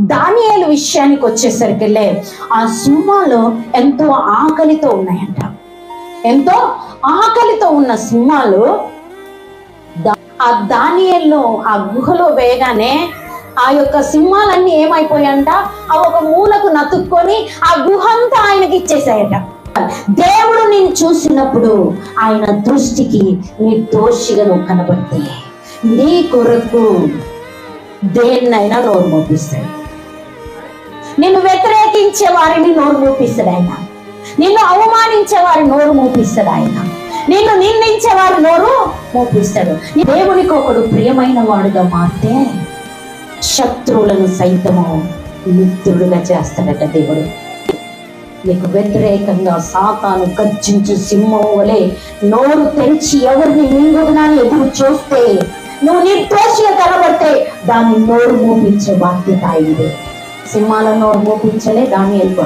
దానియేలు విషయానికి వచ్చేసరికెళ్ళే ఆ సింహాలు ఎంతో ఆకలితో ఉన్నాయంట. ఎంతో ఆకలితో ఉన్న సింహాలు ఆ దానియల్లో ఆ గుహలో వేయగానే ఆ యొక్క సింహాలన్నీ ఏమైపోయాయంట? ఆ ఒక మూలకు నతుక్కొని ఆ గుహ అంతా ఆయనకి ఇచ్చేసాయట. దేవుడు నేను చూసినప్పుడు ఆయన దృష్టికి నీ దోషిగా నువ్వు కనబడితే నీ కొరకు దేన్నైనా నోరు మోపిస్తాడు. నిన్ను వ్యతిరేకించే వారిని నోరు మూపిస్తాడు ఆయన. నిన్ను అవమానించే వారి నోరు మూపిస్తాడు ఆయన. నిన్ను నిందించే వారి నోరు మూపిస్తాడు. నీ దేవునికి ఒకడు ప్రియమైన వాడుగా మారితే శత్రువులను సైతము మిత్రుడుగా చేస్తాడట దేవుడు. నీకు వ్యతిరేకంగా సాతాను గర్జించు సింహం వలె నోరు తెరిచి ఎవరిని మింగుదనని ఎదురు చూస్తే నువ్వు నిర్దోషిగా కనబడితే దాన్ని నోరు మూపించే బాధ్యత అయింది సింహాల నోరు మూపించలే దాన్ని వెళ్ళిపో